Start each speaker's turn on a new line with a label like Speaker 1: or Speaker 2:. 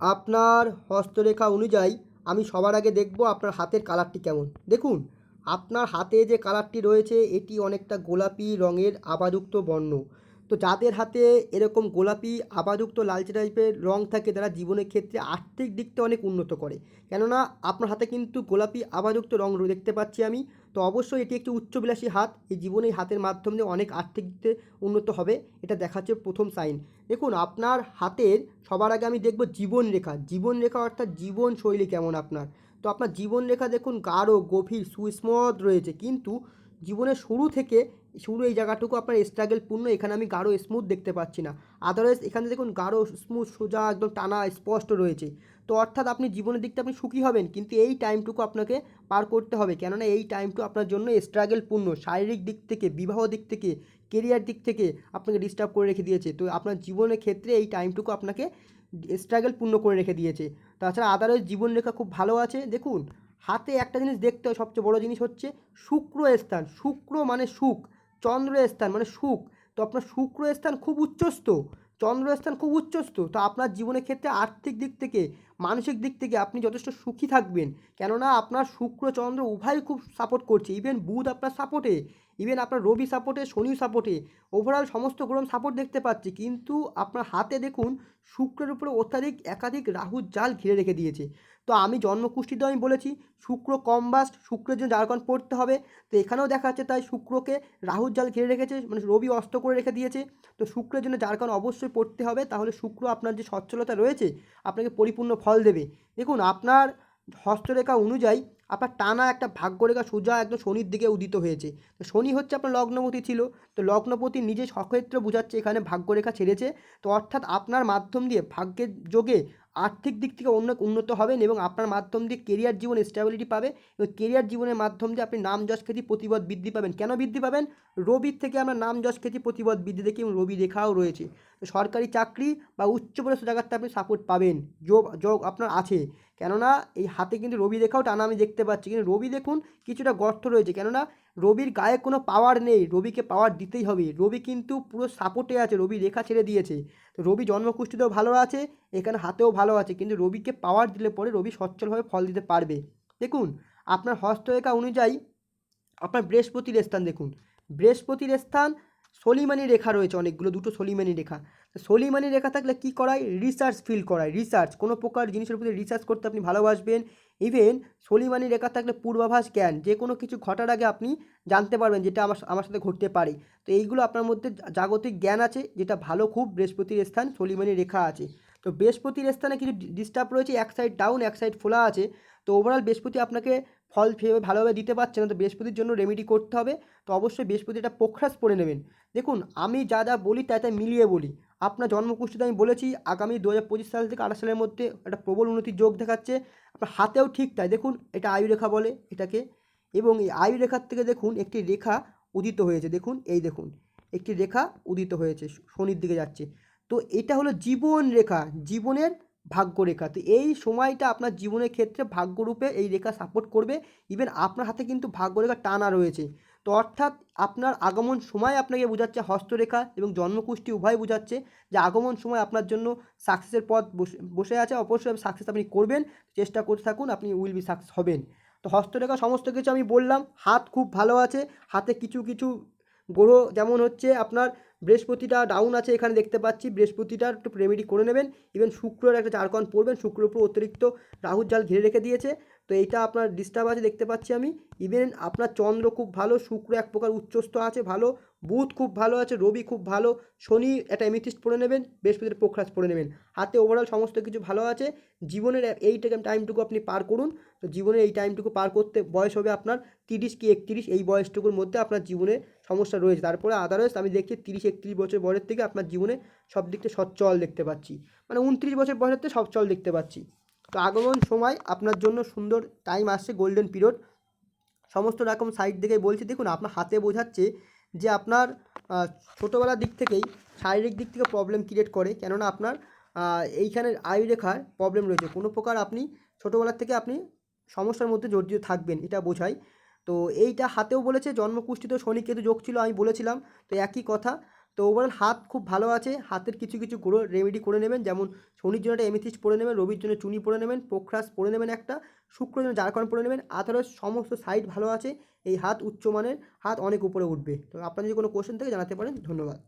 Speaker 1: আপনার হস্তরেখা অনুযায়ী আমি সবার আগে দেখব আপনার হাতের কালারটি কেমন। দেখুন, আপনার হাতে যে কালারটি রয়েছে, এটি অনেকটা গোলাপি রঙের আবাযুক্ত বর্ণ। তো যাদের হাতে এরকম গোলাপি আবাযুক্ত লালচে টাইপের রং থাকে, তারা জীবনের ক্ষেত্রে আর্থিক দিকটা অনেক উন্নত করে। কেননা, আপনার হাতে কিন্তু গোলাপি আবাযুক্ত রং দেখতে পাচ্ছি আমি। তো অবশ্যই এটি একটি উচ্চবিলাসী হাত। এই জীবনে হাতের মাধ্যমে অনেক আর্থিক দিকতে উন্নত হবে। এটা দেখাচ্ছে প্রথম সাইন দেখুন, আপনার হাতের সবার আগে আমি দেখব জীবনরেখা জীবনরেখা অর্থাৎ জীবনশৈলী কেমন আপনার? তো আপনার জীবনরেখা দেখুন গাঢ়, গভীর, সুস্মদ রয়েছে। কিন্তু জীবনের শুরু থেকে শুরু এই জায়গাটুকু আপনার স্ট্রাগেল পূর্ণ, এখানে আমি গাঢ় স্মুথ দেখতে পাচ্ছি না। আদারওয়াইজ এখানে দেখুন গাঢ় স্মুথ সোজা, একদম টানা, স্পষ্ট রয়েছে। তো অর্থাৎ আপনি জীবনের দিকটা আপনি সুখী হবেন, কিন্তু এই টাইমটুকু আপনাকে পার করতে হবে। কেননা এই টাইমটু আপনার জন্য স্ট্রাগেল পূর্ণ। শারীরিক দিক থেকে, বিবাহ দিক থেকে কেরিয়ার দিক থেকে আপনাকে ডিস্টার্ব করে রেখে দিয়েছে। তো আপনার জীবনের ক্ষেত্রে এই টাইমটুকু আপনাকে স্ট্রাগল পূর্ণ করে রেখে দিয়েছে। তাছাড়া আদারওয়াইজ জীবনরেখা খুব ভালো আছে। দেখুন, হাতে একটা জিনিস দেখতে হয় সবচেয়ে বড় জিনিস হচ্ছে শুক্র স্থান। শুক্র মানে সুখ। চন্দ্র স্থান মানে সুখ। তো আপনার শুক্র স্থান খুব উচ্চস্থ। চন্দ্র স্থান খুব উচ্চস্থ। তো আপনার জীবনের ক্ষেত্রে আর্থিক দিক থেকে মানসিক দিক থেকে আপনি যথেষ্ট সুখী থাকবেন। কেননা আপনার শুক্র, চন্দ্র উভয় খুব সাপোর্ট করছে। ইভেন বুধ আপনার সাপোর্টে ইভেন আপনার রবি সাপোর্টে শনিও সাপোর্টে ওভারঅল সমস্ত গ্রহ সাপোর্ট দেখতে পাচ্ছি। কিন্তু আপনার হাতে দেখুন, শুক্রের উপরে অত্যাধিক একাধিক রাহুর জাল ঘিরে রেখে দিয়েছে। তো আমি জন্মকুষ্ঠিতে আমি বলেছি, শুক্র কম বাস শুক্রের জন্য জারকন পড়তে হবে। তো এখানেও দেখা যাচ্ছে তাই শুক্রকে রাহুর জাল ঘিরে রেখেছে মানে রবি অস্ত করে রেখে দিয়েছে। তো শুক্রের জন্য জারকন অবশ্যই পড়তে হবে। তাহলে শুক্র আপনার যে সচ্ছলতা রয়েছে, আপনাকে পরিপূর্ণ ফল দেবে। দেখুন, আপনার হস্তরেখা অনুযায়ী আপনার টানা একটা ভাগ্যরেখা সোজা একদম শনির দিকে উদিত হয়েছে। তো শনি হচ্ছে আপনার লগ্নপতি ছিল, তো লগ্নপতি নিজে সক্ষেত্র বোঝাচ্ছে এখানে ভাগ্যরেখা ছেড়েছে। তো অর্থাৎ আপনার মাধ্যম দিয়ে ভাগ্যের যোগে আর্থিক দিক থেকে অন্য উন্নত হবেন এবং আপনার মাধ্যম দিয়ে কেরিয়ার জীবনে স্টেবিলিটি পাবে এবং কেরিয়ার জীবনের মাধ্যম দিয়ে আপনি নাম যশ খ্যাতি প্রতিবাদ বৃদ্ধি পাবেন। কেন বৃদ্ধি পাবেন? রবির থেকে আমরা নাম যশ খ্যাতি প্রতিবাদ বৃদ্ধি দেখি এবং রবি রেখাও রয়েছে। সরকারি চাকরি বা উচ্চপদস্থ জায়গাতে আপনি সাপোর্ট পাবেন। যোগ যোগ আপনার আছে। কেননা এই হাতে কিন্তু রবি রেখাও টানা আমি দেখতে পাচ্ছি, কিন্তু রবি দেখুন কিছুটা গর্ত রয়েছে, কেননা রবির গায়ে কোনো পাওয়ার নেই, রবিকে পাওয়ার দিতেই হবে, রবি কিন্তু পুরো সাপোর্টে আছে, রবি রেখা ছেড়ে দিয়েছে, তো রবি জন্মকুষ্ঠিতেও ভালো আছে, এখানে হাতেও ভালো আছে, কিন্তু রবিকে পাওয়ার দিলে পরে রবি সচ্ছলভাবে ফল দিতে পারবে। দেখুন, আপনার হস্তরেখা অনুযায়ী আপনার বৃহস্পতির স্থান দেখুন, বৃহস্পতির স্থান সলিমানি রেখা রয়েছে অনেকগুলো, দুটো সলিমানি রেখা সলিমানি রেখা থাকলে কী করায়? রিসার্চ ফিল করায়। রিসার্চ কোনো প্রকার জিনিসের প্রতি রিসার্চ করতে আপনি ভালোবাসবেন। ইভেন সলিমানি রেখা থাকলে পূর্বাভাস জ্ঞান, যে কোনো কিছু ঘটার আগে আপনি জানতে পারবেন যেটা আমার আমার সাথে ঘটতে পারে। তো এইগুলো আপনার মধ্যে জাগতিক জ্ঞান আছে, যেটা ভালো খুব বৃহস্পতির স্থান সলিমানি রেখা আছে। তো বৃহস্পতির স্থানে কিছু ডিস্টার্ব রয়েছে, এক সাইড ডাউন এক সাইড ফোলা আছে। তো ওভারঅল বৃহস্পতি আপনাকে ফল ফে- ভালোভাবে দিতে পারছে না, তো বৃহস্পতির জন্য রেমেডি করতে হবে। তো অবশ্যই বৃহস্পতি বৃহস্পতিটা পোখরাস পরে নেবেন। দেখুন, আমি যা যা বলি তাই তাই মিলিয়ে বলি। আপনার জন্মকুষ্ঠিতে আমি বলেছি, আগামী দু হাজার পঁচিশ সাল থেকে আঠাশ সালের মধ্যে একটা প্রবল উন্নতির যোগ দেখাচ্ছে। আপনার হাতেও ঠিক তাই। দেখুন, এটা আয়ু রেখা বলে এটাকে। এবং এই আয়ু রেখার থেকে দেখুন, একটি রেখা উদিত হয়েছে। দেখুন, এই দেখুন, একটি রেখা উদিত হয়েছে, শনির দিকে যাচ্ছে। তো এটা হলো জীবন রেখা। জীবনের ভাগ্যরেখা। তো এই সময়টা আপনার জীবনের ক্ষেত্রে ভাগ্যরূপে এই রেখা সাপোর্ট করবে। ইভেন আপনার হাতে কিন্তু ভাগ্যরেখা টানা রয়েছে। তো অর্থাৎ আপনার আগমন সময় আপনাকে বোঝাচ্ছে হস্তরেখা এবং জন্মকুষ্টি উভয় বোঝাচ্ছে যে আগমন সময় আপনার জন্য সাকসেসের পথ বসে আছে। অবশ্যই সাকসেস আপনি করবেন। চেষ্টা করতে থাকুন, আপনি উইল বি সাকসেস হবেন। তো হস্তরেখা সমস্ত কিছু আমি বললাম। হাত খুব ভালো আছে। হাতে কিছু কিছু গ্রহ যেমন হচ্ছে আপনার বৃহস্পতিটা ডাউন আছে, এখানে দেখতে পাচ্ছি। বৃহস্পতিটার একটু রেমেডি করে নেবেন। ইভেন শুক্রের একটা চারকন পড়বেন শুক্রের উপর অতিরিক্ত রাহুর জাল ঘিরে রেখে দিয়েছে। তো এইটা আপনার ডিস্টার্ব আছে, দেখতে পাচ্ছি আমি। ইভেন আপনার চন্দ্র খুব ভালো, শুক্র এক প্রকার উচ্চস্থ আছে, ভালো। বুধ খুব ভালো আছে, রবি খুব ভালো। শনি একটা এমিথিস্ট পড়ে নেবেন, বৃহস্পতির পোখরাজ পড়ে নেবেন। হাতে ওভারঅল সমস্ত কিছু ভালো আছে। জীবনের এই টাইমটুকু আপনি পার করুন। তো জীবনের এই টাইমটুকু পার করতে বয়স হবে আপনার তিরিশ কি একত্রিশ। এই বয়সটুকুর মধ্যে আপনার জীবনে সমস্যা রয়েছে। তারপরে আদারওয়াইজ আমি দেখছি তিরিশ একত্রিশ বছর বয়সের থেকে আপনার জীবনে সব দিক থেকে সচ্ছল দেখতে পাচ্ছি। মানে উনত্রিশ বছর বয়সের থেকে সচ্ছল দেখতে পাচ্ছি। তো আগমন সময় আপনার জন্য সুন্দর টাইম আসছে গোল্ডেন পিরিয়ড সমস্ত রকম সাইড থেকে বলছি দেখুন আপনার হাতে বোঝাচ্ছে যে আপনার ছোটোবেলার দিক থেকেই শারীরিক দিক থেকে প্রবলেম ক্রিয়েট করে। কেননা আপনার আহ, এইখানে আয়ু রেখার প্রবলেম রয়েছে। কোনো প্রকার আপনি ছোটোবেলার থেকে আপনি সমস্যার মধ্যে জর্জরিত থাকবেন এটা বোঝায়। তো এইটা হাতেও বলেছে জন্মকুষ্ঠিত শনি কেতু যোগ ছিল আমি বলেছিলাম। তো একই কথা তো ওভারঅল হাত খুব ভালো আছে। হাতের কিছু কিছু গ্রো রেমেডি করে নেবেন। যেমন শনির জন্য একটা এমিথিস পরে নেবেন, রবির জন্য চুনি পরে নেবেন, পোখরাস পরে নেবেন একটা শুক্র জন্য জারকন পরে নেবেন আদারস সমস্ত সাইড ভালো আছে। এই হাত উচ্চমানের হাত অনেক উপরে উঠবে। তো আপনার যদি কোনো কোশ্চেন থেকে জানাতে পারেন। ধন্যবাদ।